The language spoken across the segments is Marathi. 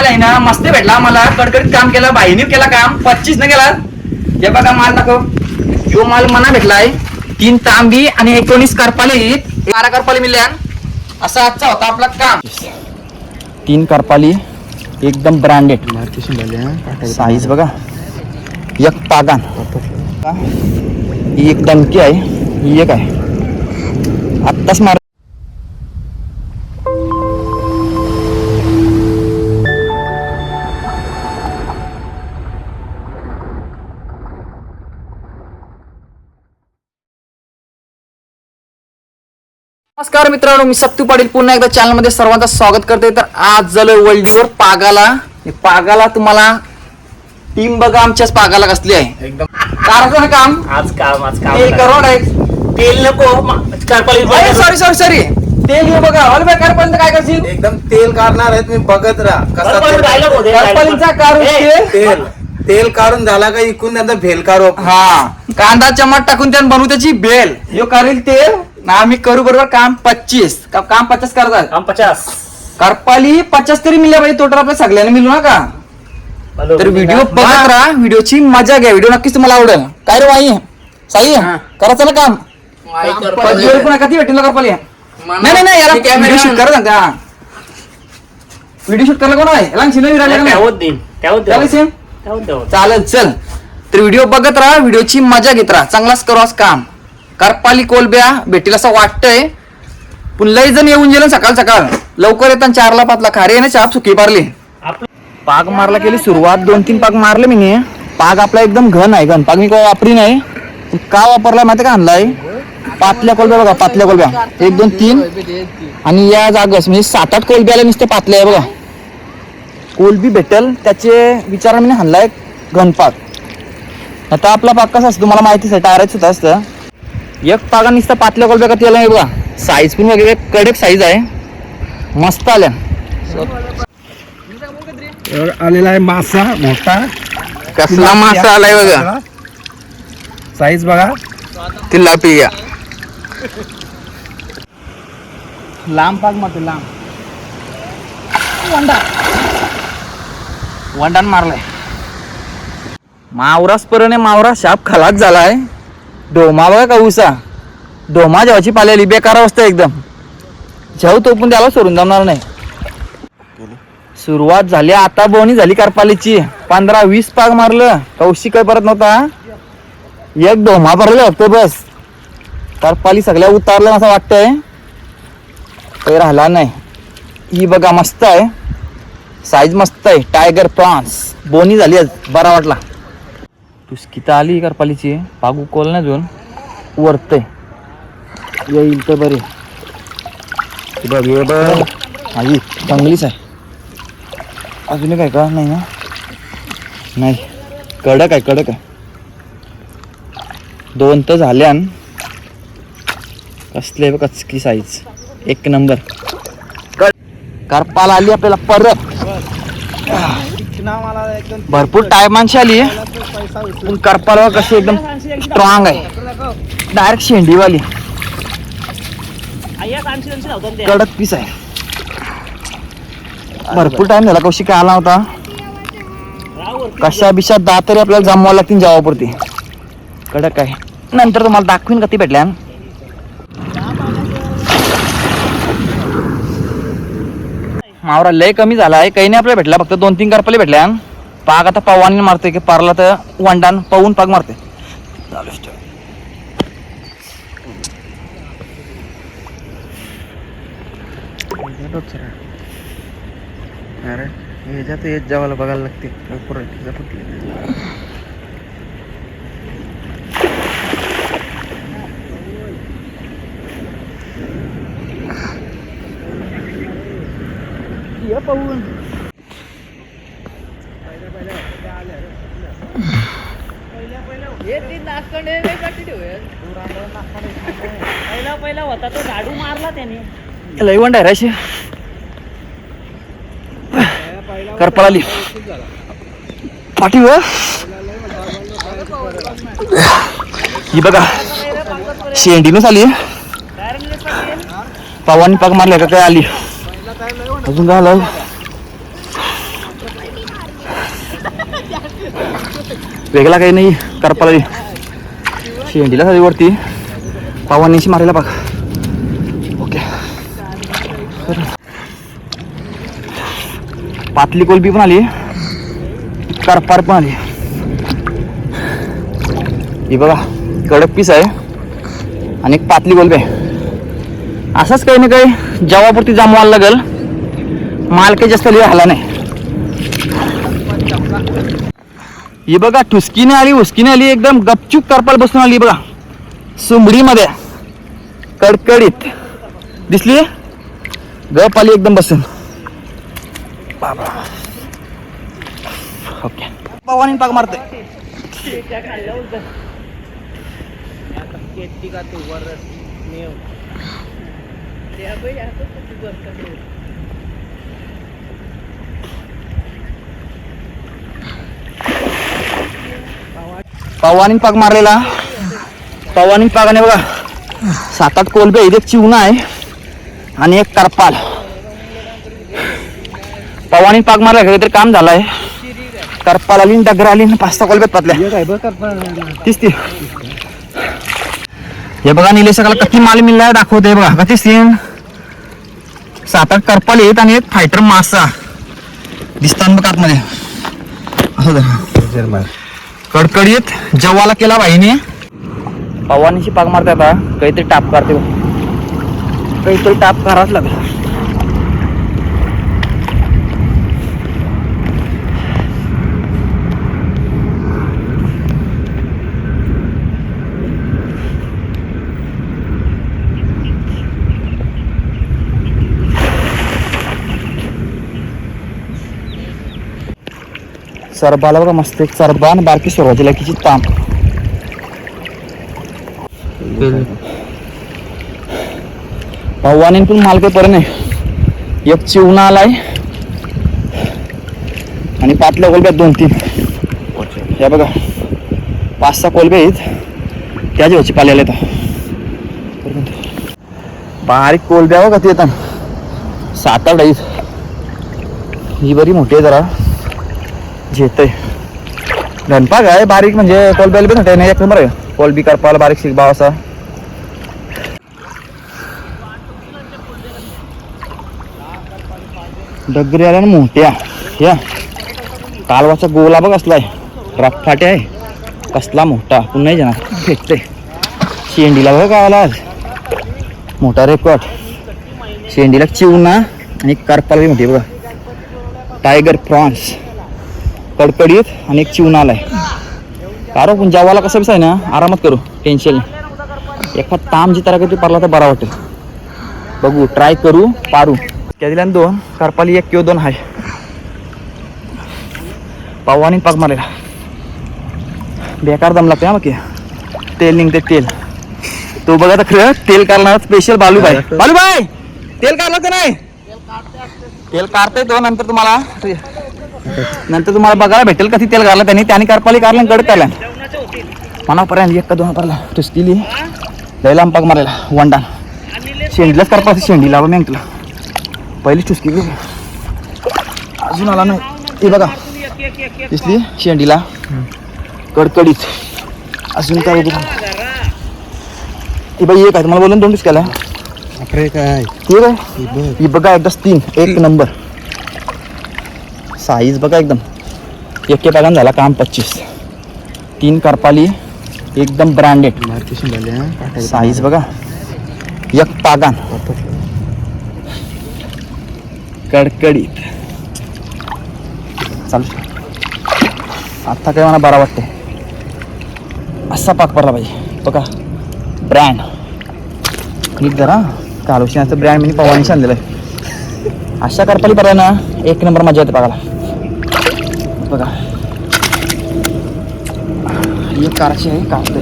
माल आहे ना मस्त भेटला मला कडकडीत काम केलं बाईनी केला काम. पच्चीस न केला हे बघा माल दाखव. यो माल मना भेटलाय. तीन तांबी आणि एकोणीस करपाली बारा करपाली मिळाल्या असा आजचा होता आपला काम. तीन करपाली एकदम ब्रँडेड साईज बघा. एक पागान. ही एक दणकी आहे. ही एक आहे. आत्ताच मार नमस्कार मित्रांनो मी सत्तू पाटील. पुन्हा एकदा चॅनलमध्ये सर्वांचं स्वागत करते. तर आज झालं वर्ल्डीवर पागाला. पागाला तुम्हाला टीम बघा आमच्याच पागाला कसली आहे. एकदम. काम? आज काम आज काम तेल करोड आहे. तेल नको सॉरी सॉरी सॉरी तेल घेऊ बघा ऑल बेकार पर्यंत काय करशील? एकदम तेल काढणार आहेत मी बघत राहा. करपालींचा कार तेल. तेल. काढून झाला का इकून त्यांचा भेल काढू. हा. कांदा चमट टाकून त्यानं बनवू त्याची बेल यो करेल तेल. ना आम्ही करू बरोबर काम पच्चीस. का- काम पचास करतात. काम पचास. करपाली पचास तरी मिळल्या पाहिजे टोटल आपल्या सगळ्यांना मिळू नका. तर व्हिडिओ बघत राहा व्हिडिओची मजा घ्या. व्हिडिओ नक्कीच तुम्हाला आवडेल. काय रे वाई साई करा चला काम. पदवीवर पुन्हा कधी भेटेल करपाली. नाही नाही नाही याला व्हिडिओ शूट करा सांगता व्हिडिओ शूट करायला कोण आहे? याला शिल्लक विरायला का नाही? त्यावर देईन. त्यावर त्याला सेम त्यावर द्यावं चालेल चल. तर व्हिडिओ बघत राहा व्हिडिओची मजा घेत राहा. चांगलाच करू आज काम. करपाली कोलब्या भेटेल असं वाटतंय. पण लई जण येऊन गेलं सकाळ सकाळ. लवकर येतात चारला पाचला खारे आहे ना चाप सुखी पारली. पाग मारला केली सुरुवात दोन तीन पाग मारले मी पाग आपला एकदम घन आहे घन. पाग मी काय वापरी नाही. का वापरला माहिती का आणलाय? पातल्या कोलब्या बघा पातल्या कोलब्या. एक दोन तीन. आणि या जागस म्हणजे सात आठ कोलब्याला नुसते पातल्या आहे बघा. कोलबी भेटेल त्याचे विचाराने मी हाणलाय घनपाक आता आपला पाक कसा असतो तुम्हाला माहितीच आहे टायराच होता असतं. एक पागा नुसतं पातल्या कोलब्या का त्याला बघा. साईज पण वगैरे कडक साईज आहे. मस्त आल्या आलेला आहे मासा मोठा. कसला मासा आलाय बघा. साईज बघा. तिला पिया लांब पाग मारते लांब. वंडा. वंडान मारलाय. मावरास परने मावरा शाप खलास झालाय. डोमा बघा का उसा. डोमा जेवाची पाल्याली बेकार अवस्था एकदम. जेव तो पण त्याला सोडून जमणार नाही. सुरुवात झाली आता बोनी झाली कारपालीची. पंधरा वीस पाग मारलं कौशिक काय परत नव्हता. एक डोमा भरले फक्त बस. कारपाली सगळ्या उतारल्या असं वाटतंय. काही राहिला नाही. ही बघा मस्त आहे. साईज मस्त आहे. टायगर प्रॉन्स बोनी झाली आज बरा वाटला. तुस्किता आली कारपालीची पागू कोल नाही अजून वरतय येईल तर बरे आई चांगलीच आहे अजून काय का नाही ना नाही कडक आहे कडक आहे दोन तर झाल्यान कसले बघ कचकी साईज एक नंबर करपाला आली आपल्याला परत भरपूर टायमांशी आली पण करपाला कशी एकदम स्ट्रॉंग आहे. डायरेक्ट शेंडीवाली. कांशी कांशी ते. कडक पीस आहे. भरपूर टाइम झाला कौशिक काय आला होता. कशा बिशा दहा तरी आपल्याला जमवावं लागतील जेवापुरती कडक आहे. नंतर तुम्हाला दाखवीन कधी भेटल्या मावरा लय कमी झाला आहे काही नाही आपल्याला भेटला फक्त दोन तीन करपले भेटल्या पाग आता पवानी मारते की पारला तर वंडान पवून पाग मारते अरे ह्याच्यात येत जेवायला बघायला लागते. पुरवठीचा फुटले पहिला पहिला होता तो झाडू मारला त्याने. लय वंड आहे रे अशी. करपाला आली पाठी व ही बघा शेंडीनच आली. पवानी पाक मारल्या का काय आली? अजून घालाय वेगळा काही नाही करपाला शेंडीला खाली वरती. पावानीशी मारायला बघ ओके. पातली कोलबी पण आली. करपार पण आली. ही बघा कडक पीस आहे. आणि एक पातली कोलबी आहे. असंच काही ना काही जेव्हापुरती जामवायला लागेल. माल काही जास्त लिहा आला नाही. ही बघा ठुसकीने आली हुसकीने आली एकदम गपचूप करपाल बसून आली बघा. सुंबडीमध्ये कडकडीत. दिसली? गप आली एकदम बसून. बाबा. ओके. पवानी पाक मारते पवानी पाक मारलेला. पवानी पाकाने बघा सात आठ कोलबे एक चिवणा आहे आणि एक करपाल. पवानी पाक मारला काहीतरी काम झालंय. करपाल आली डगर आली पाच सहा कोलब्यात पातल्या. तीच ती हे बघा निलेशकाला किती माल मिळलाय दाखवते बघा. कधी सीन सात आठ करपाल आहेत आणि एक फायटर मासा. दिसतात बघ आतमध्ये. कडकडीत जव्वाला केला बाईने पवानीची पाक मारते आता. काहीतरी टाप करते. काहीतरी टाप करावाच लागेल. चरबाला बघा मस्त एक चरबान आणि बारकी सुरुवातीला किती ताम पव्वाने पण माल काही पर्यंत नाही एक चिवणा आलाय. आणि पातल्या कोलब्यात दोन तीन. या बघा. पाच सहा कोलबे आहेत. त्या जेवायची पाल्याला येतात बारीक कोलब्या बघा ते येतात सात आठ आहेत. ही बरी मोठी आहे जरा. झेतय धनपाग आहे बारीक म्हणजे कोलब्याला बी नाही एक नंबर आहे. कोलबी करपाला बारीक शिक भाव असा. डगरी आल्या ना मोठ्या. या. कालवाचा गोला बघ असलाय रफाटे आहे. कसला मोठा पुन्हा जाणार भेटते शेंडीला बघ गावाला आज मोठा रेकॉर्ड शेंडीला चिवणा आणि करपाला बी मोठी बघा. टायगर प्रॉन्स कडकडीत आणि एक चिवणा आलाय. कारण पण जेवायला कसं आहे ना आरामात करू. टेन्शन एखाद ताम जी तरह पारला तर बरा वाटेल बघू ट्राय करू पारू. त्या दिल्या ना दोन करपाली एक किंवा दोन आहे पावानी पाक मारेला बेकार दम लागते हा मग. तेल निघते तेल. तो बघा तर खरं तेल काढणार स्पेशल बालूबाई. बालूबाई! तेल काढलं तर नाही? तेल काढते तो नंतर तुम्हाला. नंतर तुम्हाला बघायला भेटेल कधी तेल काढलं त्यांनी त्याने करपाली काढलं गड काढला मनापर्यंत एक का दोन परला टुसकिली लय लांब पाक मारायला. वंडा शेंडीलाच करपा शेंडीला मी तुला पहिली टुसकी अजून आला नाही. ते बघा. दिसली? शेंडीला. कडकडीत. अजून काय बघू? ती बाई एक आहे. मला बोलून दोन टुसक्याला अरे काय बघा एकदाच तीन. एक नंबर. साईज बघा एकदम. एके पागान झाला काम पच्चीस. तीन करपाली एकदम ब्रँडेड साईज बघा. एक पागान. कडकडीत. चालू. आता काय मला बरा वाटते असा पाक पडला पाहिजे बघा. ब्रँड नीट जरा कालोशिनाचं ब्रँड मी म्हणजे पवानी आणलेलं आहे. अशा करपाली पडला ना एक नंबर मजा येते बघायला. बघा. ही एक कारची आहे कापते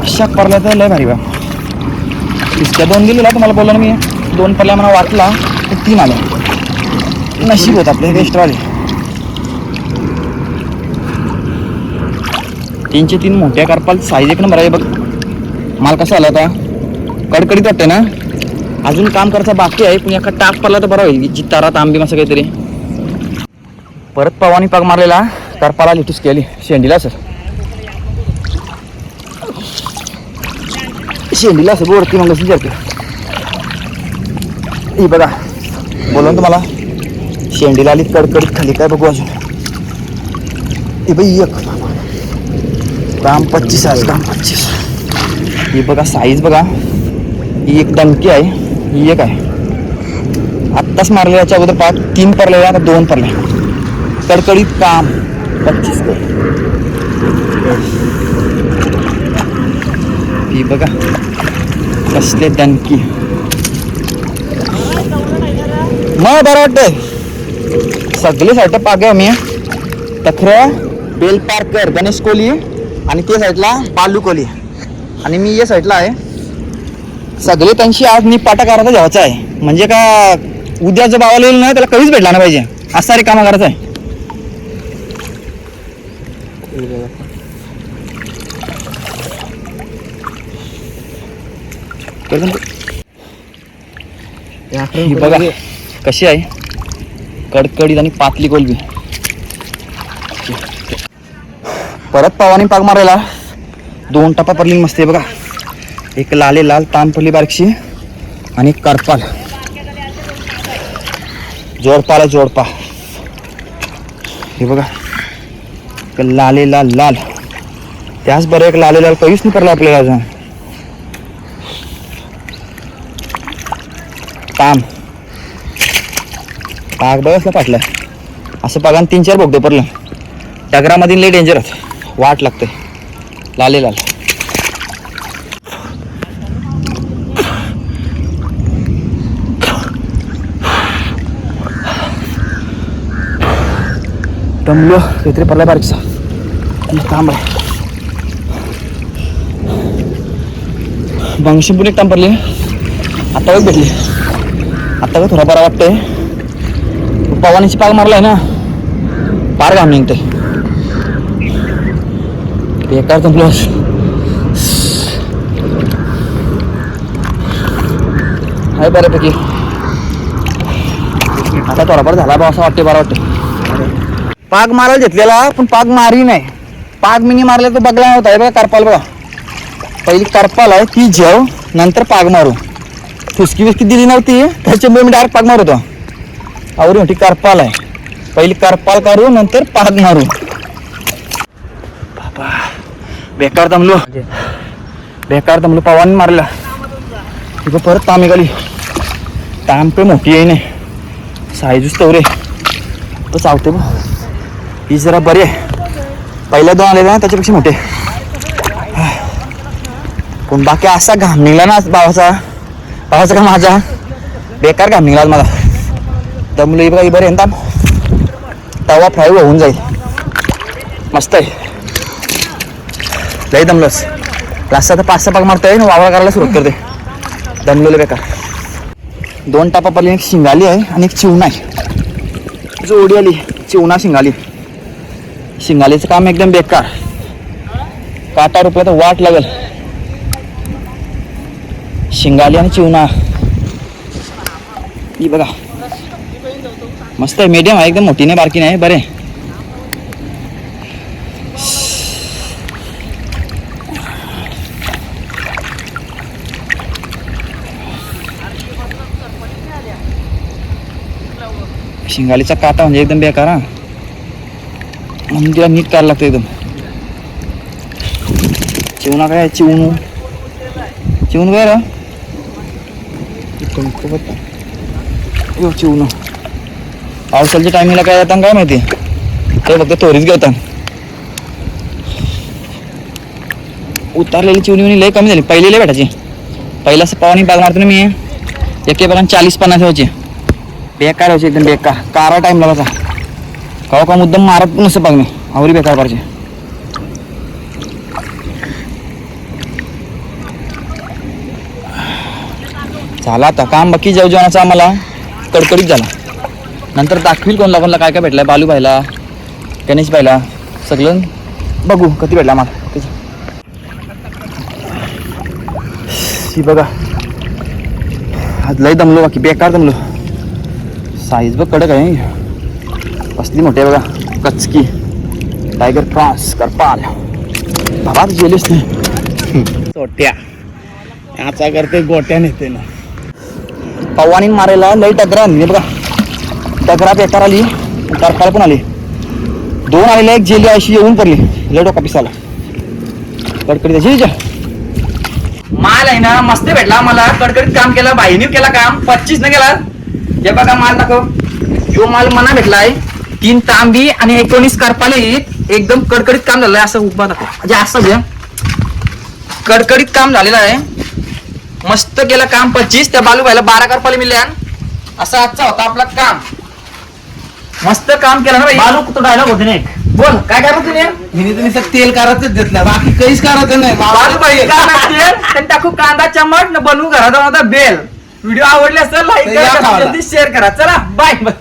अशा पडल्या तर लय भारी बा. इतक्या दोन गेलेला तुम्हाला बोललो ना मी. दोन पडल्या मला वाटला तर तीन आल्या. नशीब होत आपले एक्स्ट्रा आले तीनचे तीन मोठ्या कारपाल साईज एक नंबर आहे बघ. माल कसा आला आता कडकडीत वाटते ना? अजून काम करायचं बाकी आहे पण एका टाक पडला तर बरं होईल. जितारा तांबी असं काहीतरी. परत पवानी पाक मारलेला करपाला लिटूस केली शेंडीला सर शेंडीला असं वरती मग कशी ही बघा. बोला तुम्हाला? शेंडीला आली कडकडीत खाली. काय बघू अजून? ही बाई एक. ग्राम पच्चीस आहे काम पच्चीस. ही बघा साईज बघा. ही एक डंकी आहे. ही एक आहे आत्ताच मारले याच्या अगोदर पाच तीन पडले आता दोन पडले. कडकडीत काम. पच्चीस ही बघा. कसले दणकी मग बरं वाटतंय. सगळे साईडला पागे आम्ही तखऱ्या बेल पार्कर गणेश कोहली आणि ते साईडला बालू कोहली आणि मी या साईडला आहे. सगळे त्यांची आज मी पाटा करायचा जेवायचा आहे. म्हणजे का उद्या जो भावाला येईल ना त्याला कधीच भेटला ना पाहिजे. असा सारे कामा करायचं आहे. ही बघा कशी आहे? कडकडीत आणि पातली कोलबी परत पवानी पाक मारायला. दोन टप्पा पडली मस्त आहे बघा. एक लाले लाल ताम बारकशी आणि करपाल. जोडपाला जोडपा. हे बघा. एक लाले लाल लाल. त्याच बरं एक लाले लाल काहीच नाही पडला आपल्याला अजून. ताम पाग बघ पाटलं. असं पागान तीन चार बोगदं पडलं. डगरामध्ये लई डेंजर वाट लागते. लाले लाल. दमलो काहीतरी पडला बारीकसा तांब आहे मगाशी पण एक तांब पडली आता एक भेटली आता का थोडा बरा वाटतंय पवानीची पाग मारलाय ना पार घाम निघते बेकार जमलो आहे बऱ्यापैकी आता थोडाफार झाला बा असं वाटते बरं वाटते पाग मारायला घेतलेला पण पाग मारी नाही. पाग मिनी मारला तर बघला होता. हे बघा करपाल बघा. पहिली करपाल आहे ती जेव नंतर पाग मारू. फुसकी बिस्की दिली नव्हती त्याच्यामुळे मी डायरेक्ट पाग मारतो आवरी मोठी करपाल आहे. पहिली करपाल काढू नंतर पाग मारू. बाबा बेकार दमलो. बेकार दमलो पवान मारला. तिथं परत तामे गाली ताम पे मोठी आहे नाही साईजच तवरे तो चावते बघ. ही जरा बरी आहे. पहिल्या दोन आलेले ना त्याच्यापेक्षा मोठे पण बाकी असा घाम निघला ना भावाचा. भावाचा का माझा? बेकार घाम निघाला माझा मला. दमलो ही बघा ही बरी आहे ना तवा फ्राय होऊन जाईल. मस्त आहे. लई दमलोस लास्ट आता पाच सहा पाक मारतोय ना वावरा करायला सुरुवात करते दमलेलं बेकार. दोन टापा पडली एक शिंगाली आहे आणि एक चिवणा आहे. जोडी आली चिवणा शिंगाली. शिंगालीचं काम एकदम बेकार. काटा रुपया तर वाट लागेल. शिंगाली आणि चिवणा ही बघा. मस्त आहे मीडियम आहे एकदम मोठी नाही बारकी नाही बरे. शिंगालीचा काटा म्हणजे एकदम बेकार हा. म्हणून नीट करायला लागतं एकदम. चिवणा काय आहे? चिवणू. चिवणू काय रे? यो चिवणू. पावसाच्या टायमिंगला काय जाता काय माहिती? ते फक्त थोडीच घेतात उतारलेली चिवणी लय कमी झाली. पहिली लय भेटायची. पहिला असं पावणी बाग मारतो ना मी. एके बागान चाळीस पन्नास व्हायचे. बेकार व्हायचे एकदम बेकार. कारा टाईम लागायचा कवा का उद्दम मारत नसतं बघ मी. आवरी बेकार पाहिजे झाला आता. काम बाकी जेव जेवणाचा आम्हाला. कडकडीत झाला. नंतर दाखवील कोणला कोणला काय काय भेटलाय. बालू पाहिला गणेश पाहिला सगळं. बघू कधी भेटला मला त्याचं ही बघा. आज लय दमलो बाकी. बेकार दमलो. साईज बघ कडक आहे. कसली मोठी आहे बघा. कचकी. टायगर प्रॉन्स करपाल. बाबा जेलीस नाही. तोट्या. याचा करते गोट्या नेते ना. पवानी मारायला लई टकरा आणली बघा. टकरा बेकार आली करपाल पण आली. दोन आलेल्या एक जेली अशी येऊन पडली. लय डोका पिसाला कडकडीत जेलीच्या माल आहे ना मस्त भेटला मला कडकडीत काम केलं बाईने केला काम. पच्चीस न केला हे बघा माल दाखव. जो माल मना भेटला आहे तीन तांबी आणि एकोणीस करपाले एकदम कडकडीत काम झालंय असं उभा दाखव म्हणजे असं घ्या. कडकडीत काम झालेलं आहे. मस्त केलं काम पच्चीस त्या बालूबाईला बारा करपाले मिळाल्या असा आजचा होता आपला काम. मस्त काम केलं ना बालू तो डायलॉग होते ना एक बोल काय काय म्हणतो तुम्ही हिने तुम्ही फक्त तेल काढतच घेतलं. बाकी काहीच करायचं नाही. म्हणते? त्यांनी टाकू कांदा चमट न बनवू घराचा होता बेल. व्हिडिओ आवडले असेल लाईक. करा शेअर करा. चला बाय बाय